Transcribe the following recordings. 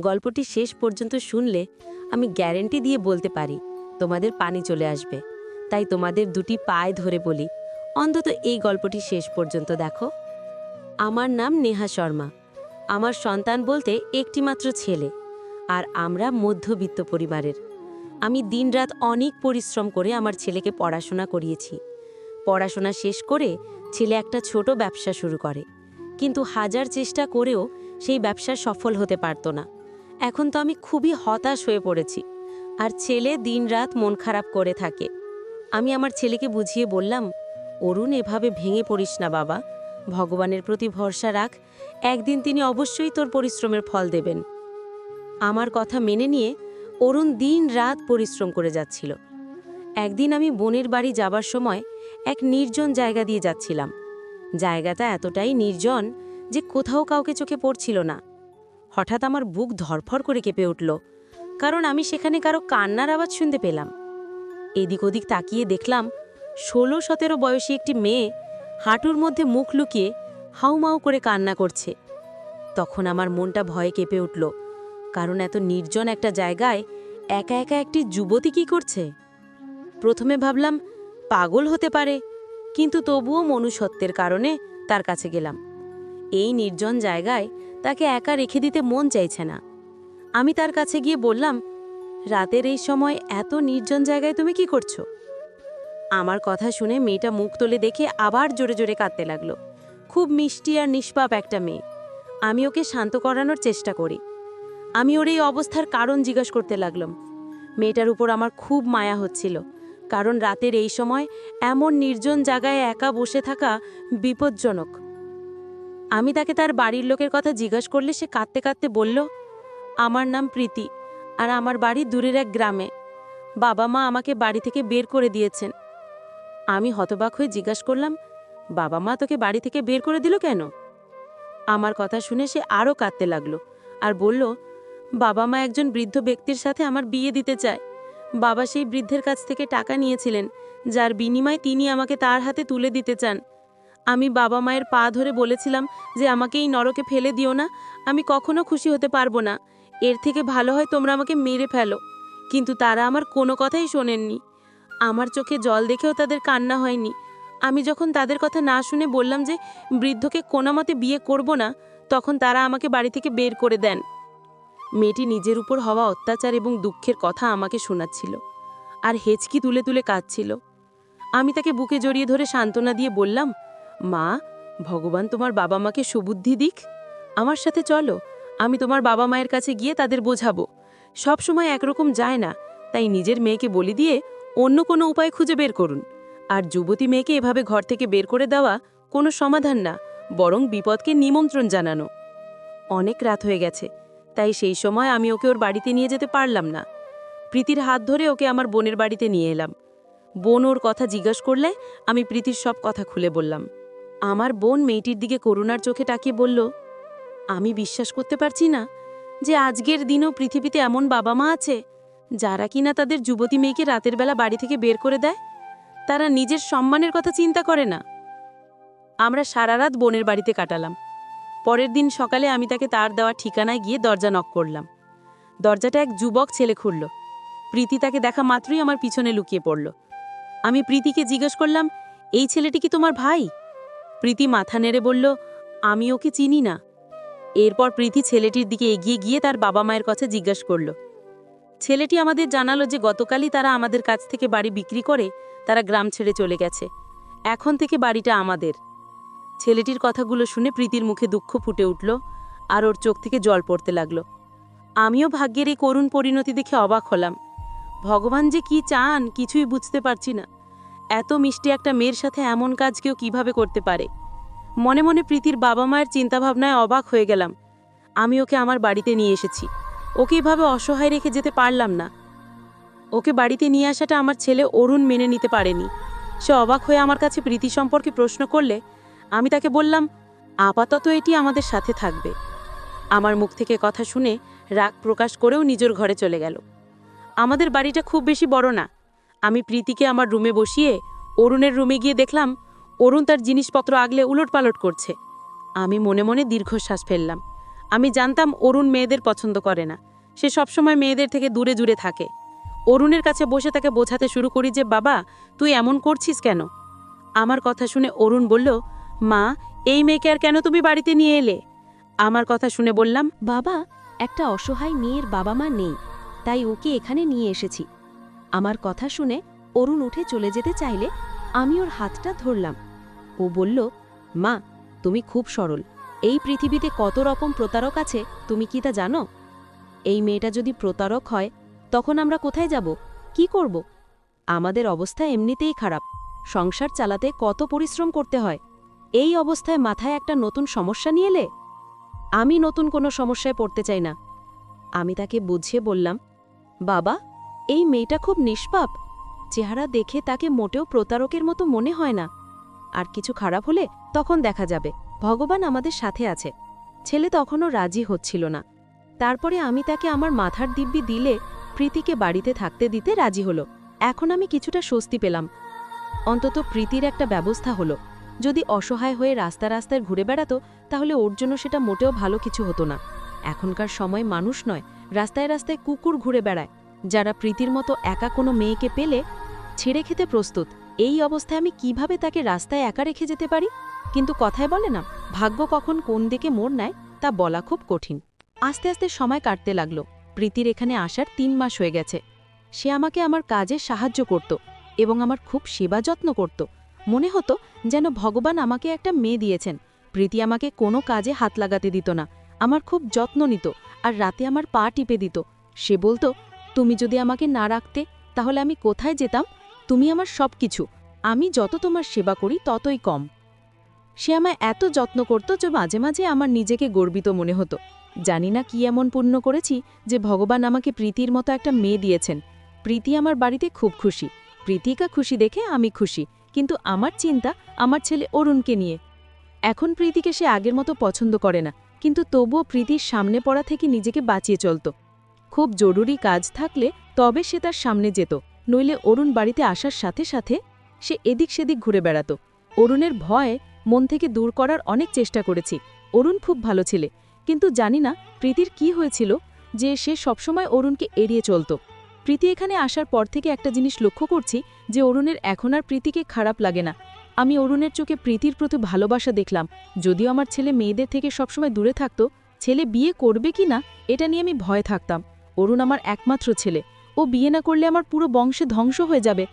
গল্পটি শেষ পর্যন্ত শুনলে আমি গ্যারেন্টি দিয়ে বলতে পারি, তোমাদের পানি চলে আসবে। তাই তোমাদের দুটি পায়ে ধরে বলি, অন্তত এই গল্পটি শেষ পর্যন্ত দেখো। আমার নাম নেহা শর্মা। আমার সন্তান বলতে একটিমাত্র ছেলে, আর আমরা মধ্যবিত্ত পরিবারের। আমি দিনরাত অনেক পরিশ্রম করে আমার ছেলেকে পড়াশোনা করিয়েছি। পড়াশোনা শেষ করে ছেলে একটা ছোট ব্যবসা শুরু করে। কিন্তু হাজার চেষ্টা করেও সেই ব্যবসা সফল হতে পারত না। এখন তো আমি খুবই হতাশ হয়ে পড়েছি। আর ছেলে দিনরাত মন খারাপ করে থাকে। আমি আমার ছেলেকে বুঝিয়ে বললাম, অরুণ, এভাবে ভেঙে পড়িস না বাবা। ভগবানের প্রতি ভরসা রাখ। একদিন তিনি অবশ্যই তোর পরিশ্রমের ফল দেবেন। আমার কথা মেনে নিয়ে অরুণ দিন রাত পরিশ্রম করে যাচ্ছিল। একদিন আমি বোনের বাড়ি যাবার সময় এক নির্জন জায়গা দিয়ে যাচ্ছিলাম। জায়গাটা এতটাই নির্জন যে কোথাও কাউকে চোখে পড়ছিল না। হঠাৎ আমার বুক ধরফর করে কেঁপে উঠল, কারণ আমি সেখানে কারও কান্নার আওয়াজ শুনতে পেলাম। এদিক ওদিক তাকিয়ে দেখলাম ষোলো সতেরো বয়সী একটি মেয়ে হাঁটুর মধ্যে মুখ লুকিয়ে হাউমাউ করে কান্না করছে। তখন আমার মনটা ভয়ে কেঁপে উঠল, কারণ এত নির্জন একটা জায়গায় একা একা একটি যুবতী কি করছে? প্রথমে ভাবলাম পাগল হতে পারে, কিন্তু তবুও মনুষ্যত্বের কারণে তার কাছে গেলাম। এই নির্জন জায়গায় তাকে একা রেখে দিতে মন চাইছে না। আমি তার কাছে গিয়ে বললাম, রাতের এই সময় এত নির্জন জায়গায় তুমি কি করছ? আমার কথা শুনে মেয়েটা মুখ তোলে দেখে আবার জোরে জোরে কাঁদতে লাগল। খুব মিষ্টি আর নিষ্পাপ একটা মেয়ে। আমি ওকে শান্ত করানোর চেষ্টা করি। আমি ওর এই অবস্থার কারণ জিজ্ঞাস করতে লাগলাম। মেয়েটার উপর আমার খুব মায়া হচ্ছিল, কারণ রাতের এই সময় এমন নির্জন জায়গায় একা বসে থাকা বিপজ্জনক। আমি তাকে তার বাড়ির লোকের কথা জিজ্ঞাস করলে সে কাঁদতে কাঁদতে বলল, আমার নাম প্রীতি, আর আমার বাড়ি দূরের এক গ্রামে। বাবা মা আমাকে বাড়ি থেকে বের করে দিয়েছেন। আমি হতবাক হয়ে জিজ্ঞাসা করলাম, বাবা মা তোকে বাড়ি থেকে বের করে দিল কেন? আমার কথা শুনে সে আরও কাঁদতে লাগল আর বলল, বাবা মা একজন বৃদ্ধ ব্যক্তির সাথে আমার বিয়ে দিতে চায়। বাবা সেই বৃদ্ধের কাছ থেকে টাকা নিয়েছিলেন, যার বিনিময়ে তিনি আমাকে তার হাতে তুলে দিতে চান। আমি বাবা মায়ের পা ধরে বলেছিলাম যে আমাকে এই নরকে ফেলে দিও না, আমি কখনো খুশি হতে পারব না। এর থেকে ভালো হয় তোমরা আমাকে মেরে ফেলো। কিন্তু তারা আমার কোনো কথাই শোনেননি। আমার চোখে জল দেখেও তাদের কান্না হয়নি। আমি যখন তাদের কথা না শুনে বললাম যে বৃদ্ধকে কোনো মতে বিয়ে করব না, তখন তারা আমাকে বাড়ি থেকে বের করে দেন। মেয়েটি নিজের উপর হওয়া অত্যাচার এবং দুঃখের কথা আমাকে শোনাচ্ছিল আর হেঁচকি তুলে তুলে কাঁদছিল। আমি তাকে বুকে জড়িয়ে ধরে সান্ত্বনা দিয়ে বললাম মা, ভগবান তোমার বাবা মাকে সুবুদ্ধি দিক। আমার সাথে চলো, আমি তোমার বাবা মায়ের কাছে গিয়ে তাদের বোঝাবো। সব সময় একরকম যায় না, তাই নিজের মেয়েকে বলি দিয়ে অন্য কোনো উপায় খুঁজে বের করুন। আর যুবতী মেয়েকে এভাবে ঘর থেকে বের করে দেওয়া কোনো সমাধান না, বরং বিপদকে নিমন্ত্রণ জানানো। অনেক রাত হয়ে গেছে, তাই সেই সময় আমি ওকে ওর বাড়িতে নিয়ে যেতে পারলাম না। প্রীতির হাত ধরে ওকে আমার বোনের বাড়িতে নিয়ে এলাম। বোন ওর কথা জিজ্ঞাস করলে আমি প্রীতির সব কথা খুলে বললাম। আমার বোন মেয়েটির দিকে করুণার চোখে তাকিয়ে বলল, আমি বিশ্বাস করতে পারছি না যে আজকের দিনও পৃথিবীতে এমন বাবা মা আছে, যারা কিনা তাদের যুবতী মেয়েকে রাতের বেলা বাড়ি থেকে বের করে দেয়। তারা নিজের সম্মানের কথা চিন্তা করে না। আমরা সারা রাত বোনের বাড়িতে কাটালাম। পরের দিন সকালে আমি তাকে তার দেওয়া ঠিকানায় গিয়ে দরজা নক করলাম। দরজাটা এক যুবক ছেলে খুলল। প্রীতি তাকে দেখা মাত্রই আমার পিছনে লুকিয়ে পড়ল। আমি প্রীতিকে জিজ্ঞেস করলাম, এই ছেলেটি কি তোমার ভাই? প্রীতি মাথা নেড়ে বলল, আমি ওকে চিনি না। এরপর প্রীতি ছেলেটির দিকে এগিয়ে গিয়ে তার বাবা মায়ের কাছে জিজ্ঞাসা করল, ছেলেটি আমাদের জানালো যে গতকালই তারা আমাদের কাছ থেকে বাড়ি বিক্রি করে তারা গ্রাম ছেড়ে চলে গেছে। এখন থেকে বাড়িটা আমাদের। ছেলেটির কথাগুলো শুনে প্রীতির মুখে দুঃখ ফুটে উঠল আর ওর চোখ থেকে জল পড়তে লাগল। আমিও ভাগ্যের এই করুণ পরিণতি দেখে অবাক হলাম। ভগবান যে কি চান কিছুই বুঝতে পারছি না। এত মিষ্টি একটা মেয়ের সাথে এমন কাজ কেউ কীভাবে করতে পারে? মনে মনে প্রীতির বাবা মায়ের চিন্তাভাবনায় অবাক হয়ে গেলাম। আমি ওকে আমার বাড়িতে নিয়ে এসেছি। ওকে এভাবে অসহায় রেখে যেতে পারলাম না। ওকে বাড়িতে নিয়ে আসাটা আমার ছেলে অরুণ মেনে নিতে পারেনি। সে অবাক হয়ে আমার কাছে প্রীতি সম্পর্কে প্রশ্ন করলে আমি তাকে বললাম, আপাতত এটি আমাদের সাথে থাকবে। আমার মুখ থেকে কথা শুনে রাগ প্রকাশ করেও নিজের ঘরে চলে গেল। আমাদের বাড়িটা খুব বেশি বড় না। আমি প্রীতিকে আমার রুমে বসিয়ে অরুণের রুমে গিয়ে দেখলাম অরুণ তার জিনিসপত্র আগলে উলটপালট করছে। আমি মনে মনে দীর্ঘশ্বাস ফেললাম। আমি জানতাম অরুণ মেয়েদের পছন্দ করে না। সে সবসময় মেয়েদের থেকে দূরে দূরে থাকে। অরুণের কাছে বসে তাকে বোঝাতে শুরু করি যে, বাবা, তুই এমন করছিস কেন? আমার কথা শুনে অরুণ বলল, মা, এই মেয়েকে আর কেন তুমি বাড়িতে নিয়ে এলে? আমার কথা শুনে বললাম, বাবা, একটা অসহায় মেয়ের বাবা মা নেই, তাই ওকে এখানে নিয়ে এসেছি। আমার কথা শুনে অরুণ উঠে চলে যেতে চাইলে আমি ওর হাতটা ধরলাম। ও বলল, মা, তুমি খুব সরল। এই পৃথিবীতে কত রকম প্রতারক আছে, তুমি কি তা জানো? এই মেয়েটা যদি প্রতারক হয়, তখন আমরা কোথায় যাব? কি করব? আমাদের অবস্থা এমনিতেই খারাপ। সংসার চালাতে কত পরিশ্রম করতে হয়। এই অবস্থায় মাথায় একটা নতুন সমস্যা নিয়ে এলে? আমি নতুন কোনো সমস্যায় পড়তে চাই না। আমি তাকে বুঝিয়ে বললাম, বাবা, এই মেয়েটা খুব নিষ্পাপ। চেহারা দেখে তাকে মোটেও প্রতারকের মতো মনে হয় না। আর কিছু খারাপ হলে তখন দেখা যাবে। ভগবান আমাদের সাথে আছে। ছেলে তখনও রাজি হচ্ছিল না। তারপরে আমি তাকে আমার মাথার দিব্যি দিলে প্রীতিকে বাড়িতে থাকতে দিতে রাজি হলো। এখন আমি কিছুটা স্বস্তি পেলাম। অন্তত প্রীতির একটা ব্যবস্থা হলো। যদি অসহায় হয়ে রাস্তা রাস্তায় ঘুরে বেড়াতো, তাহলে ওর জন্য সেটা মোটেও ভালো কিছু হতো না। এখনকার সময় মানুষ নয়, রাস্তায় রাস্তায় কুকুর ঘুরে বেড়ায়। যারা প্রীতির মতো একা কোনো মেয়েকে পেলে ছেড়ে খেতে প্রস্তুত। এই অবস্থায় আমি কীভাবে তাকে রাস্তায় একা রেখে যেতে পারি? কিন্তু কথায় বলে না, ভাগ্য কখন কোন দিকে মোড় নেয় তা বলা খুব কঠিন। আস্তে আস্তে সময় কাটতে লাগল। প্রীতির এখানে আসার তিন মাস হয়ে গেছে। সে আমাকে আমার কাজে সাহায্য করত এবং আমার খুব সেবা যত্ন করত। মনে হতো যেন ভগবান আমাকে একটা মেয়ে দিয়েছেন। প্রীতি আমাকে কোনো কাজে হাত লাগাতে দিত না। আমার খুব যত্ন নিত আর রাতে আমার পা টিপে দিত। সে বলতো, তুমি যদি আমাকে না রাখতে, তাহলে আমি কোথায় যেতাম? তুমি আমার সব কিছু আমি যত তোমার সেবা করি, ততই কম। সে আমায় এত যত্ন করত যে মাঝে মাঝে আমার নিজেকে গর্বিত মনে হতো। জানি না কি এমন পূর্ণ করেছি যে ভগবান আমাকে প্রীতির মতো একটা মেয়ে দিয়েছেন। প্রীতি আমার বাড়িতে খুব খুশি। প্রীতিকা খুশি দেখে আমি খুশি। কিন্তু আমার চিন্তা আমার ছেলে অরুণকে নিয়ে। এখন প্রীতিকে সে আগের মতো পছন্দ করে না। কিন্তু তবুও প্রীতির সামনে পড়া থেকে নিজেকে বাঁচিয়ে চলত। খুব জরুরি কাজ থাকলে তবে সে তার সামনে যেত। নইলে অরুণ বাড়িতে আসার সাথে সাথে সে এদিক সেদিক ঘুরে বেড়াত। অরুণের ভয় মন থেকে দূর করার অনেক চেষ্টা করেছি। অরুণ খুব ভালো ছেলে, কিন্তু জানি না প্রীতির কি হয়েছিল যে সে সবসময় অরুণকে এড়িয়ে চলত। প্রীতি এখানে আসার পর থেকে একটা জিনিস লক্ষ্য করছি যে অরুণের এখন আর প্রীতিকে খারাপ লাগে না। আমি অরুণের চোখে প্রীতির প্রতি ভালোবাসা দেখলাম। যদিও আমার ছেলে মেয়েদের থেকে সবসময় দূরে থাকতো, ছেলে বিয়ে করবে কি না, এটা নিয়ে আমি ভয় থাকতাম। অরুণ আমার একমাত্র ছেলে। ও বিয়ে না করলে আমার পুরো বংশে ধ্বংস হয়ে যাবে।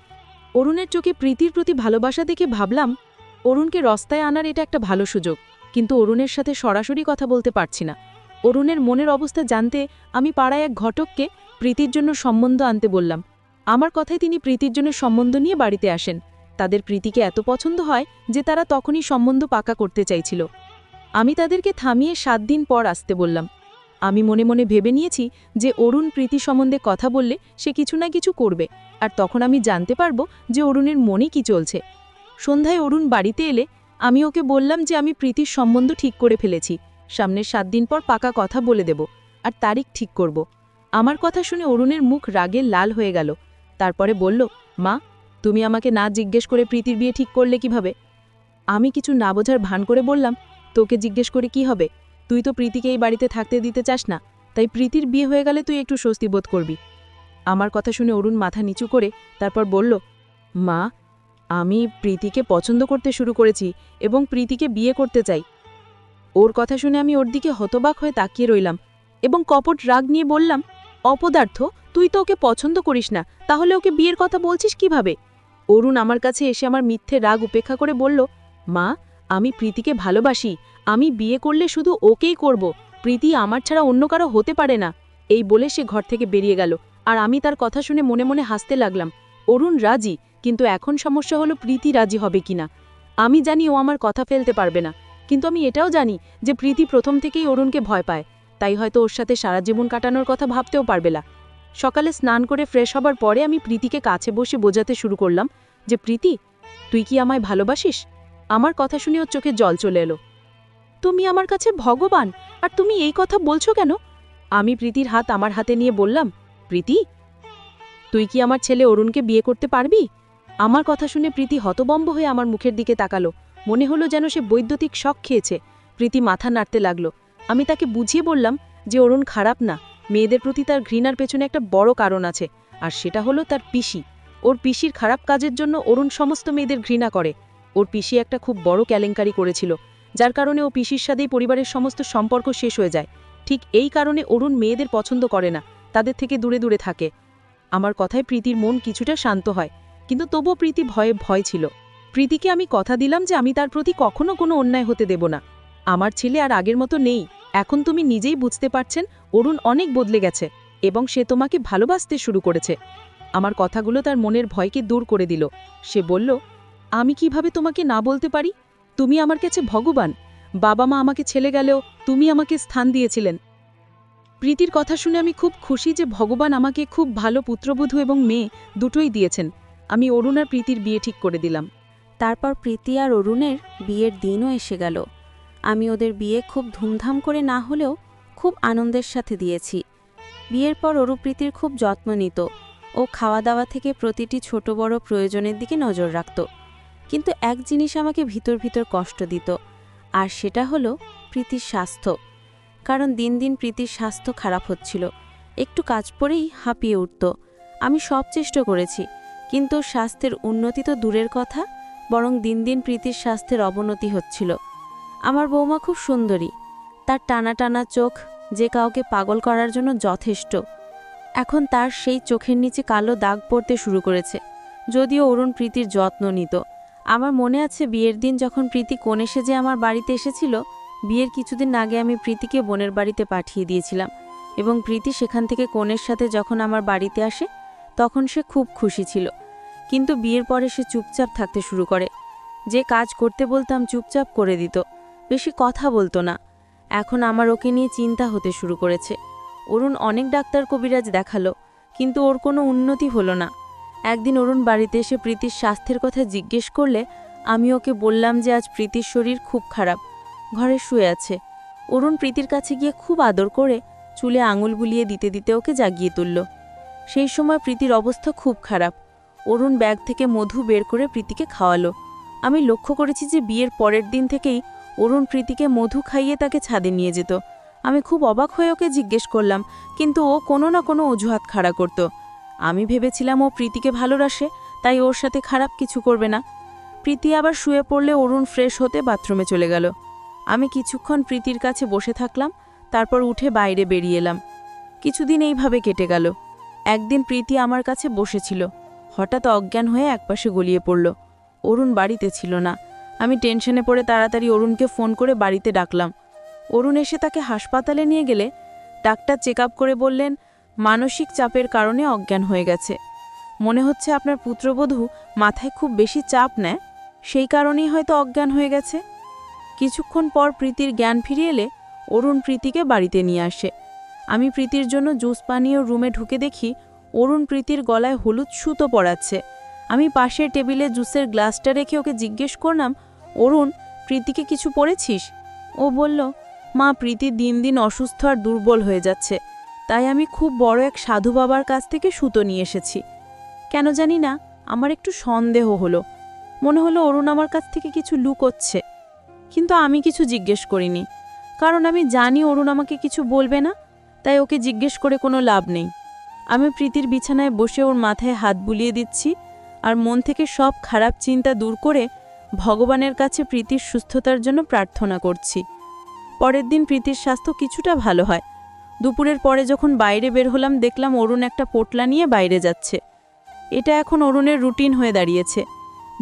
অরুণের চোখে প্রীতির প্রতি ভালোবাসা দেখে ভাবলাম, অরুণকে রস্তায় আনার এটা একটা ভালো সুযোগ, কিন্তু অরুণের সাথে সরাসরি কথা বলতে পারছি না। অরুণের মনের অবস্থা জানতে আমি পাড়ায় এক ঘটককে প্রীতির জন্য সম্বন্ধ আনতে বললাম। আমার কথায় তিনি প্রীতির জন্য সম্বন্ধ নিয়ে বাড়িতে আসেন। তাদের প্রীতিকে এত পছন্দ হয় যে তারা তখনই সম্বন্ধ পাকা করতে চাইছিল। আমি তাদেরকে থামিয়ে সাত দিন পর আসতে বললাম। আমি মনে মনে ভেবে নিয়েছি যে অরুণ প্রীতি সম্বন্ধে কথা বললে সে কিছু না কিছু করবে, আর তখন আমি জানতে পারব যে অরুণের মনে কি চলছে। সন্ধ্যায় অরুণ বাড়িতে এলে আমি ওকে বললাম যে আমি প্রীতির সম্বন্ধ ঠিক করে ফেলেছি, সামনের সাত দিন পর পাকা কথা বলে দেব, আর তারিখ ঠিক করব। আমার কথা শুনে অরুণের মুখ রাগে লাল হয়ে গেল, তারপরে বলল, মা, তুমি আমাকে না জিজ্ঞেস করে প্রীতির বিয়ে ঠিক করলে কীভাবে? আমি কিছু না বোঝার ভান করে বললাম, তোকে জিজ্ঞেস করে কি হবে? তুই তো প্রীতিকে এই বাড়িতে থাকতে দিতে চাস না, তাই প্রীতির বিয়ে হয়ে গেলে তুই একটু স্বস্তি বোধ করবি। আমার কথা শুনে অরুণ মাথা নিচু করে তারপর বলল, মা, আমি প্রীতিকে পছন্দ করতে শুরু করেছি এবং প্রীতিকে বিয়ে করতে চাই। ওর কথা শুনে আমি ওর দিকে হতবাক হয়ে তাকিয়ে রইলাম এবং কপট রাগ নিয়ে বললাম, অপদার্থ, তুই তো ওকে পছন্দ করিস না, তাহলে ওকে বিয়ের কথা বলছিস কীভাবে? অরুণ আমার কাছে এসে আমার মিথ্যে রাগ উপেক্ষা করে বলল, মা আমি প্রীতিকে ভালোবাসি, আমি বিয়ে করলে শুধু ওকেই করব, প্রীতি আমার ছাড়া অন্য কারও হতে পারে না। এই বলে সে ঘর থেকে বেরিয়ে গেল, আর আমি তার কথা শুনে মনে মনে হাসতে লাগলাম, অরুণ রাজি, কিন্তু এখন সমস্যা হলো প্রীতি রাজি হবে কিনা? আমি জানি ও আমার কথা ফেলতে পারবে না, কিন্তু আমি এটাও জানি যে প্রীতি প্রথম থেকেই অরুণকে ভয় পায়, তাই হয়তো ওর সাথে সারা জীবন কাটানোর কথা ভাবতেও পারবে না। সকালে স্নান করে ফ্রেশ হবার পরে আমি প্রীতিকে কাছে বসে বোঝাতে শুরু করলাম যে, প্রীতি, তুই কি আমায় ভালোবাসিস? আমার কথা শুনে ওর চোখে জল চলে এলো। তুমি আমার কাছে ভগবান, আর তুমি এই কথা বলছো কেন? আমি প্রীতির হাত আমার হাতে নিয়ে বললাম, প্রীতি, তুই কি আমার ছেলে অরুণকে বিয়ে করতে পারবি? আমার কথা শুনে প্রীতি হতবম্ব হয়ে আমার মুখের দিকে তাকালো। মনে হলো যেন সে বৈদ্যুতিক শখ খেয়েছে। প্রীতি মাথা নাড়তে লাগল। আমি তাকে বুঝিয়ে বললাম যে অরুণ খারাপ না, মেয়েদের প্রতি তার ঘৃণার পেছনে একটা বড় কারণ আছে, আর সেটা হলো তার পিসি। ওর পিসির খারাপ কাজের জন্য অরুণ সমস্ত মেয়েদের ঘৃণা করে। ওর পিসি একটা খুব বড় কেলেঙ্কারি করেছিল, যার কারণে ও পিসির সাথেই পরিবারের সমস্ত সম্পর্ক শেষ হয়ে যায়। ঠিক এই কারণে অরুণ মেয়েদের পছন্দ করে না, তাদের থেকে দূরে দূরে থাকে। আমার কথায় প্রীতির মন কিছুটা শান্ত হয়, কিন্তু তবুও প্রীতি ভয়ে ভয় ছিল। প্রীতিকে আমি কথা দিলাম যে আমি তার প্রতি কখনো কোনো অন্যায় হতে দেব না। আমার ছেলে আর আগের মতো নেই। এখন তুমি নিজেই বুঝতে পারছেন, অরুণ অনেক বদলে গেছে এবং সে তোমাকে ভালোবাসতে শুরু করেছে। আমার কথাগুলো তার মনের ভয়কে দূর করে দিল। সে বলল আমি কীভাবে তোমাকে না বলতে পারি? তুমি আমার কাছে ভগবান। বাবা মা আমাকে ছেলে গেলেও তুমি আমাকে স্থান দিয়েছিলেন। প্রীতির কথা শুনে আমি খুব খুশি যে ভগবান আমাকে খুব ভালো পুত্রবধূ এবং মেয়ে দুটোই দিয়েছেন। আমি অরুণ আর প্রীতির বিয়ে ঠিক করে দিলাম। তারপর প্রীতি আর অরুণের বিয়ের দিনও এসে গেল। আমি ওদের বিয়ে খুব ধুমধাম করে না হলেও খুব আনন্দের সাথে দিয়েছি। বিয়ের পর অরুপ্রীতির খুব যত্ন নিত। ও খাওয়া দাওয়া থেকে প্রতিটি ছোট বড় প্রয়োজনের দিকে নজর রাখত। কিন্তু এক জিনিস আমাকে ভিতর ভিতর কষ্ট দিত, আর সেটা হলো প্রীতির স্বাস্থ্য। কারণ দিন দিন প্রীতির স্বাস্থ্য খারাপ হচ্ছিল। একটু কাজ পরেই হাঁপিয়ে উঠত। আমি সব চেষ্টা করেছি, কিন্তু স্বাস্থ্যের উন্নতি তো দূরের কথা, বরং দিন দিন প্রীতির স্বাস্থ্যের অবনতি হচ্ছিল। আমার বৌমা খুব সুন্দরী। তার টানা টানা চোখ যে কাউকে পাগল করার জন্য যথেষ্ট। এখন তার সেই চোখের নিচে কালো দাগ পড়তে শুরু করেছে, যদিও অরুণ প্রীতির যত্ন নিত। আমার মনে আছে বিয়ের দিন যখন প্রীতি কোণে সেজে আমার বাড়িতে এসেছিল, বিয়ের কিছুদিন আগে আমি প্রীতিকে বোনের বাড়িতে পাঠিয়ে দিয়েছিলাম এবং প্রীতি সেখান থেকে কোণের সাথে যখন আমার বাড়িতে আসে, তখন সে খুব খুশি ছিল। কিন্তু বিয়ের পরে সে চুপচাপ থাকতে শুরু করে। যে কাজ করতে বলতাম চুপচাপ করে দিত, বেশি কথা বলতো না। এখন আমার ওকে নিয়ে চিন্তা হতে শুরু করেছে। অরুণ অনেক ডাক্তার কবিরাজ দেখাল, কিন্তু ওর কোনো উন্নতি হলো না। একদিন অরুণ বাড়িতে এসে প্রীতির স্বাস্থ্যের কথা জিজ্ঞেস করলে, আমি ওকে বললাম যে আজ প্রীতির শরীর খুব খারাপ, ঘরে শুয়ে আছে। অরুণ প্রীতির কাছে গিয়ে খুব আদর করে চুলে আঙুল বুলিয়ে দিতে দিতে ওকে জাগিয়ে তুলল। সেই সময় প্রীতির অবস্থা খুব খারাপ। অরুণ ব্যাগ থেকে মধু বের করে প্রীতিকে খাওয়ালো। আমি লক্ষ্য করেছি যে বিয়ের পরের দিন থেকেই অরুণ প্রীতিকে মধু খাইয়ে তাকে ছাদে নিয়ে যেত। আমি খুব অবাক হয়ে ওকে জিজ্ঞেস করলাম, কিন্তু ও কোনো না কোনো অজুহাত খাড়া করত। আমি ভেবেছিলাম ও প্রীতিকে ভালোবাসে, তাই ওর সাথে খারাপ কিছু করবে না। প্রীতি আবার শুয়ে পড়লে অরুণ ফ্রেশ হতে বাথরুমে চলে গেল। আমি কিছুক্ষণ প্রীতির কাছে বসে থাকলাম, তারপর উঠে বাইরে বেরিয়ে এলাম। কিছুদিন এইভাবে কেটে গেল। একদিন প্রীতি আমার কাছে বসেছিল। হঠাৎ অজ্ঞান হয়ে একপাশে গলিয়ে পড়ল। অরুণ বাড়িতে ছিল না। আমি টেনশনে পড়ে তাড়াতাড়ি অরুণকে ফোন করে বাড়িতে ডাকলাম। অরুণ এসে তাকে হাসপাতালে নিয়ে গেলে ডাক্তার চেক করে বললেন মানসিক চাপের কারণে অজ্ঞান হয়ে গেছে। মনে হচ্ছে আপনার পুত্রবধূ মাথায় খুব বেশি চাপ নেয়, সেই কারণেই হয়তো অজ্ঞান হয়ে গেছে। কিছুক্ষণ পর প্রীতির জ্ঞান ফিরে এলে অরুণ প্রীতিকে বাড়িতে নিয়ে আসে। আমি প্রীতির জন্য জুস পানীয় রুমে ঢুকে দেখি অরুণ প্রীতির গলায় হলুদ সুতো পড়াচ্ছে আমি পাশের টেবিলে জুসের গ্লাসটা রেখে ওকে জিজ্ঞেস করলাম, অরুণ, প্রীতিকে কিছু পড়েছিস? ও বলল, মা প্রীতি দিন দিন অসুস্থ আর দুর্বল হয়ে যাচ্ছে। তাই আমি খুব বড় এক সাধু বাবার কাছ থেকে সুতো নিয়ে এসেছি। কেন জানি না, আমার একটু সন্দেহ হলো। মনে হলো অরুণ আমার কাছ থেকে কিছু লুকোচ্ছে। কিন্তু আমি কিছু জিজ্ঞেস করিনি। কারণ আমি জানি অরুণ আমাকে কিছু বলবে না, তাই ওকে জিজ্ঞেস করে কোনো লাভ নেই। আমি প্রীতির বিছানায় বসে ওর মাথায় হাত বুলিয়ে দিচ্ছি আর মন থেকে সব খারাপ চিন্তা দূর করে ভগবানের কাছে প্রীতির সুস্থতার জন্য প্রার্থনা করছি। পরের দিন প্রীতির স্বাস্থ্য কিছুটা ভালো হয়। দুপুরের পরে যখন বাইরে বের হলাম, দেখলাম অরুণ একটা পোটলা নিয়ে বাইরে যাচ্ছে। এটা এখন অরুণের রুটিন হয়ে দাঁড়িয়েছে।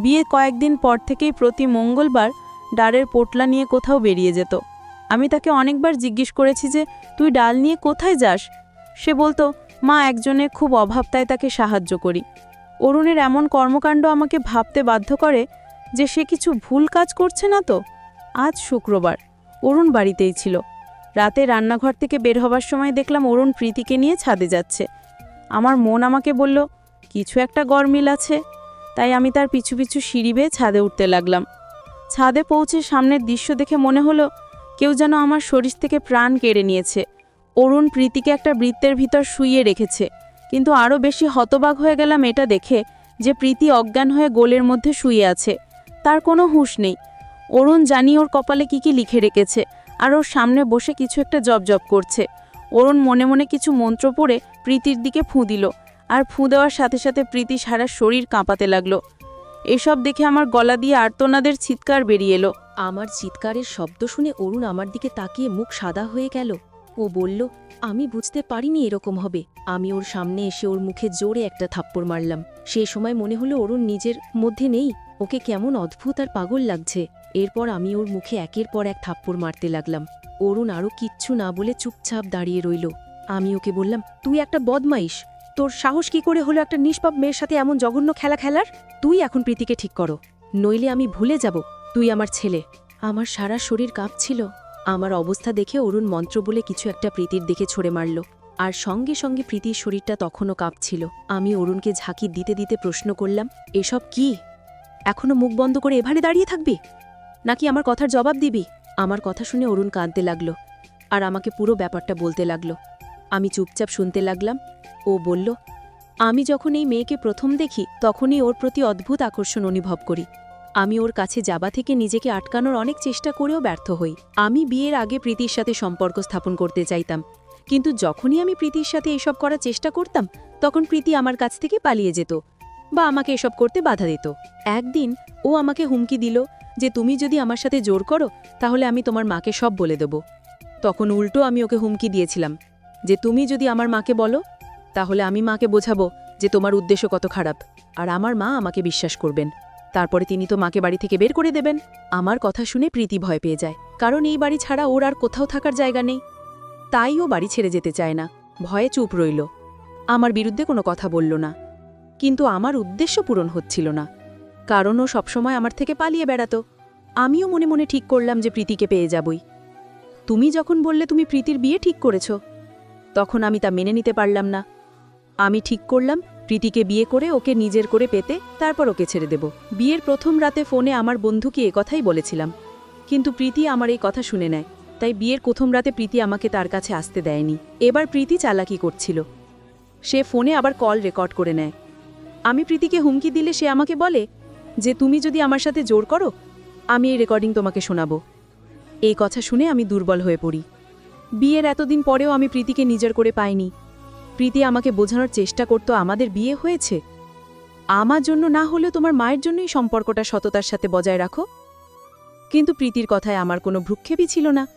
বিয়ে কয়েকদিন পর থেকেই প্রতি মঙ্গলবার ডালের পোটলা নিয়ে কোথাও বেরিয়ে যেত। আমি তাকে অনেকবার জিজ্ঞেস করেছি যে, তুই ডাল নিয়ে কোথায় যাস? সে বলতো, মা একজনের খুব অভাব, তাই তাকে সাহায্য করি। অরুণের এমন কর্মকাণ্ড আমাকে ভাবতে বাধ্য করে যে, সে কিছু ভুল কাজ করছে না তো? আজ শুক্রবার। অরুণ বাড়িতেই ছিল। রাতে রান্নাঘর থেকে বের হবার সময় দেখলাম অরুণ প্রীতিকে নিয়ে ছাদে যাচ্ছে। আমার মন আমাকে বলল, কিছু একটা গরমিল আছে। তাই আমি তার পিছু পিছু সিঁড়ি বেয়ে ছাদে উঠতে লাগলাম। ছাদে পৌঁছে সামনের দৃশ্য দেখে মনে হলো, কেউ যেন আমার শরীর থেকে প্রাণ কেড়ে নিয়েছে। অরুণ প্রীতিকে একটা বৃত্তের ভিতর শুইয়ে রেখেছে, কিন্তু আরও বেশি হতবাক হয়ে গেলাম এটা দেখে যে প্রীতি অজ্ঞান হয়ে গোলের মধ্যে শুয়ে আছে। তার কোনো হুঁশ নেই। অরুণ জানি ওর কপালে কি কি লিখে রেখেছে। আর ওর সামনে বসে কিছু একটা জব জব করছে। অরুণ মনে মনে কিছু মন্ত্র পড়ে প্রীতির দিকে ফুঁ দিল আর ফুঁ দেওয়ার সাথে সাথে প্রীতি সারা শরীর কাঁপাতে লাগল। এসব দেখে আমার গলা দিয়ে আর্তনাদের চিৎকার বেরিয়ে এলো। আমার চিৎকারের শব্দ শুনে অরুণ আমার দিকে তাকিয়ে মুখ সাদা হয়ে গেল। ও বলল, আমি বুঝতে পারিনি এরকম হবে। আমি ওর সামনে এসে ওর মুখে জোরে একটা থাপ্পড় মারলাম। সে সময় মনে হলো অরুণ নিজের মধ্যে নেই। ওকে কেমন অদ্ভুত আর পাগল লাগছে। এরপর আমি ওর মুখে একের পর এক থাপ্পড় মারতে লাগলাম। অরুণ আরও কিচ্ছু না বলে চুপচাপ দাঁড়িয়ে রইল। আমি ওকে বললাম, তুই একটা বদমাইশ। তোর সাহস কি করে হলো একটা নিষ্পাপ মেয়ের সাথে এমন জঘন্য খেলা খেলার? তুই এখন প্রীতিকে ঠিক করো। নইলে আমি ভুলে যাব, তুই আমার ছেলে। আমার সারা শরীর কাঁপছিল। আমার অবস্থা দেখে অরুণ মন্ত্র বলে কিছু একটা প্রীতির দিকে ছড়ে মারল। আর সঙ্গে সঙ্গে প্রীতির শরীরটা তখনও কাঁপছিল। আমি অরুণকে ঝাঁকি দিতে দিতে প্রশ্ন করলাম, এসব কি? এখনও মুখ বন্ধ করে এভাবে দাঁড়িয়ে থাকবি? নাকি আমার কথার জবাব দিবি? আমার কথা শুনে অরুণ কাঁদতে লাগল আর আমাকে পুরো ব্যাপারটা বলতে লাগল। আমি চুপচাপ শুনতে লাগলাম। ও বলল, আমি যখন এই মেয়েকে প্রথম দেখি, তখনই ওর প্রতি অদ্ভুত আকর্ষণ অনুভব করি। আমি ওর কাছে যাবা থেকে নিজেকে আটকানোর অনেক চেষ্টা করেও ব্যর্থ হই। আমি বিয়ের আগে প্রীতির সাথে সম্পর্ক স্থাপন করতে চাইতাম। কিন্তু যখনই আমি প্রীতির সাথে এসব করার চেষ্টা করতাম, তখন প্রীতি আমার কাছ থেকে পালিয়ে যেত বা আমাকে এসব করতে বাধা দিত। একদিন ও আমাকে হুমকি দিল যে তুমি যদি আমার সাথে জোর করো, তাহলে আমি তোমার মাকে সব বলে দেব। তখন উল্টো আমি ওকে হুমকি দিয়েছিলাম, যে তুমি যদি আমার মাকে বলো, তাহলে আমি মাকে বোঝাবো যে তোমার উদ্দেশ্য কত খারাপ, আর আমার মা আমাকে বিশ্বাস করবেন। তারপরে তিনি তো মাকে বাড়ি থেকে বের করে দেবেন। আমার কথা শুনে প্রীতি ভয় পেয়ে যায়, কারণ এই বাড়ি ছাড়া ওর আর কোথাও থাকার জায়গা নেই। তাই ও বাড়ি ছেড়ে যেতে চায় না, ভয়ে চুপ রইল। আমার বিরুদ্ধে কোনো কথা বলল না, কিন্তু আমার উদ্দেশ্য পূরণ হচ্ছিল না। কারণ ও সবসময় আমার থেকে পালিয়ে বেড়াতো। আমিও মনে মনে ঠিক করলাম যে প্রীতিকে পেয়ে যাবই। তুমি যখন বললে তুমি প্রীতির বিয়ে ঠিক করেছ, তখন আমি তা মেনে নিতে পারলাম না। আমি ঠিক করলাম প্রীতিকে বিয়ে করে ওকে নিজের করে পেতে তারপর ওকে ছেড়ে দেব। বিয়ের প্রথম রাতে ফোনে আমার বন্ধুকে কথাই বলেছিলাম। কিন্তু প্রীতি আমার এই কথা শুনে নেয়, তাই বিয়ের প্রথম রাতে প্রীতি আমাকে তার কাছে আসতে দেয়নি। এবার প্রীতি চালাকি করছিল। সে ফোনে আবার কল রেকর্ড করে নেয়। আমি প্রীতিকে হুমকি দিলে সে আমাকে বলে যে তুমি যদি আমার সাথে জোর করো, আমি এই রেকর্ডিং তোমাকে শোনাবো। এই কথা শুনে আমি দুর্বল হয়ে পড়ি। বিয়ের এতদিন পরেও আমি প্রীতিকে নিজের করে পাইনি। প্রীতি আমাকে বোঝানোর চেষ্টা করতো আমাদের বিয়ে হয়েছে। আমার জন্য না হলেও তোমার মায়ের জন্যই সম্পর্কটা সততার সাথে বজায় রাখো। কিন্তু প্রীতির কথায় আমার কোনো ভ্রুক্ষেপই ছিল না।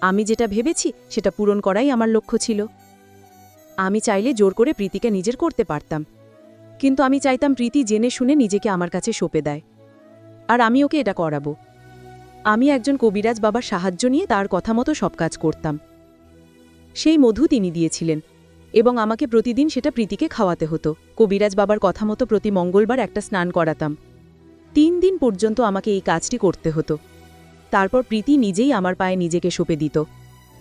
আমি যেটা ভেবেছি, সেটা পূরণ করাই আমার লক্ষ্য ছিল। আমি চাইলে জোর করে প্রীতিকে নিজের করতে পারতাম। কিন্তু আমি চাইতাম প্রীতি জেনে শুনে নিজেকে আমার কাছে সঁপে দেয়। আর আমি ওকে এটা করাবো। আমি একজন কবিরাজ বাবার সাহায্য নিয়ে তার কথা মতো সব কাজ করতাম। সেই মধু তিনি দিয়েছিলেন এবং আমাকে প্রতিদিন সেটা প্রীতিকে খাওয়াতে হতো। কবিরাজ বাবার কথা মতো প্রতি মঙ্গলবার একটা স্নান করাতাম। তিন দিন পর্যন্ত আমাকে এই কাজটি করতে হতো। তারপর প্রীতি নিজেই আমার পায়ে নিজেকে সঁপে দিত।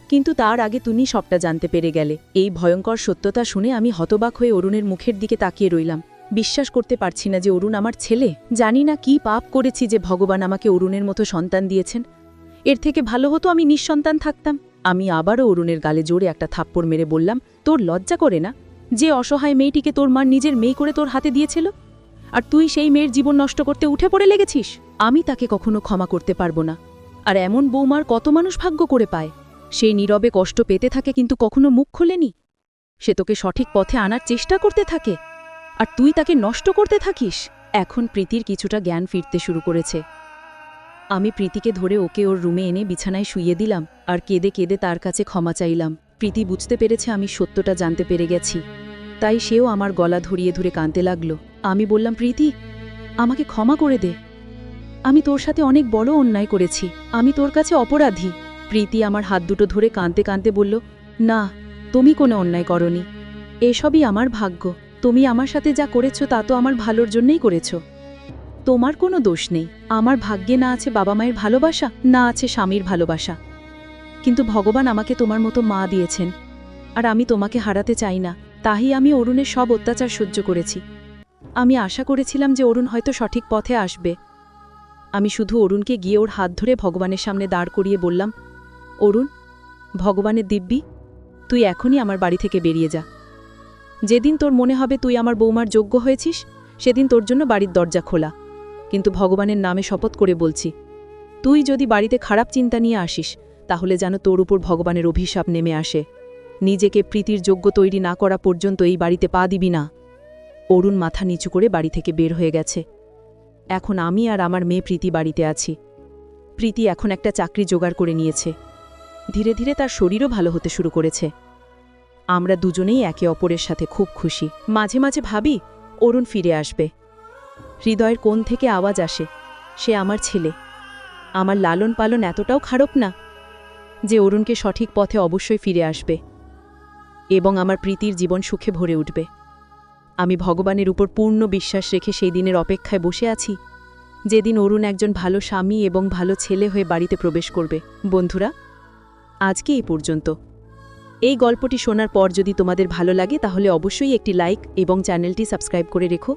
কিন্তু তার আগে তুমি সবটা জানতে পেরে গেলে। এই ভয়ঙ্কর সত্যতা শুনে আমি হতবাক হয়ে অরুণের মুখের দিকে তাকিয়ে রইলাম। বিশ্বাস করতে পারছি না যে অরুণ আমার ছেলে। জানি না কি পাপ করেছি যে ভগবান আমাকে অরুণের মতো সন্তান দিয়েছেন। এর থেকে ভালো হতো আমি নিঃসন্তান থাকতাম। আমি আবারও অরুণের গালে জোরে একটা থাপ্পড় মেরে বললাম, তোর লজ্জা করে না? যে অসহায় মেয়েটিকে তোর মার নিজের মেয়ে করে তোর হাতে দিয়েছিল? আর তুই সেই মেয়ের জীবন নষ্ট করতে উঠে পড়ে লেগেছিস? আমি তাকে কখনো ক্ষমা করতে পারব না। আর এমন বৌমার কত মানুষ ভাগ্য করে পায়? সেই নীরবে কষ্ট পেতে থাকে কিন্তু কখনো মুখ খোলেনি। সে তোকে সঠিক পথে আনার চেষ্টা করতে থাকে। আর তুই তাকে নষ্ট করতে থাকিস? এখন প্রীতির কিছুটা জ্ঞান ফিরতে শুরু করেছে। আমি প্রীতিকে ধরে ওকে ওর রুমে এনে বিছানায় শুইয়ে দিলাম আর কেঁদে কেঁদে তার কাছে ক্ষমা চাইলাম। প্রীতি বুঝতে পেরেছে আমি সত্যটা জানতে পেরে গেছি। তাই সেও আমার গলা ধরিয়ে ধরে কাঁদতে লাগল। আমি বললাম, প্রীতি, আমাকে ক্ষমা করে দে। আমি তোর সাথে অনেক বড় অন্যায় করেছি। আমি তোর কাছে অপরাধী। প্রীতি আমার হাত দুটো ধরে কাঁদতে কাঁদতে বলল, না, তুমি কোনো অন্যায় করনি। এসবই আমার ভাগ্য। তুমি আমার সাথে যা করেছ তা তো আমার ভালোর জন্যই করেছ। তোমার কোনো দোষ নেই। আমার ভাগ্যে না আছে বাবা মায়ের ভালোবাসা, না আছে স্বামীর ভালোবাসা। কিন্তু ভগবান আমাকে তোমার মতো মা দিয়েছেন, আর আমি তোমাকে হারাতে চাই না। তাই আমি অরুণের সব অত্যাচার সহ্য করেছি। আমি আশা করেছিলাম যে অরুণ হয়তো সঠিক পথে আসবে। আমি শুধু অরুণকে গিয়ে ওর হাত ধরে ভগবানের সামনে দাঁড় করিয়ে বললাম, অরুণ, ভগবানের দিব্যি, তুই এখনই আমার বাড়ি থেকে বেরিয়ে যা। যেদিন তোর মনে হবে তুই আমার বৌমার যোগ্য হয়েছিস, সেদিন তোর জন্য বাড়ির দরজা খোলা। কিন্তু ভগবানের নামে শপথ করে বলছি, তুই যদি বাড়িতে খারাপ চিন্তা নিয়ে আসিস, তাহলে যেন তোর উপর ভগবানের অভিশাপ নেমে আসে। নিজেকে প্রীতির যোগ্য তৈরি না করা পর্যন্ত এই বাড়িতে পা দিবি না। অরুণ মাথা নিচু করে বাড়ি থেকে বের হয়ে গেছে। এখন আমি আর আমার মেয়ে প্রীতি বাড়িতে আছি। প্রীতি এখন একটা চাকরি জোগাড় করে নিয়েছে। ধীরে ধীরে তার শরীরও ভালো হতে শুরু করেছে। আমরা দুজনেই একে অপরের সাথে খুব খুশি। মাঝে মাঝে ভাবি, অরুণ ফিরে আসবে। হৃদয়ের কোণ থেকে আওয়াজ আসে, সে আমার ছেলে। আমার লালন পালন এতটাও খারাপ না যে অরুণকে সঠিক পথে অবশ্যই ফিরে আসবে এবং আমার প্রীতির জীবন সুখে ভরে উঠবে। আমি ভগবানের উপর পূর্ণ বিশ্বাস রেখে সেই দিনের অপেক্ষায় বসে আছি, যেদিন অরুণ একজন ভালো স্বামী এবং ভালো ছেলে হয়ে বাড়িতে প্রবেশ করবে। বন্ধুরা, আজকে এই পর্যন্ত। এই গল্পটি শোনার পর যদি তোমাদের ভালো লাগে, তাহলে অবশ্যই একটি লাইক এবং চ্যানেলটি সাবস্ক্রাইব করে রেখো।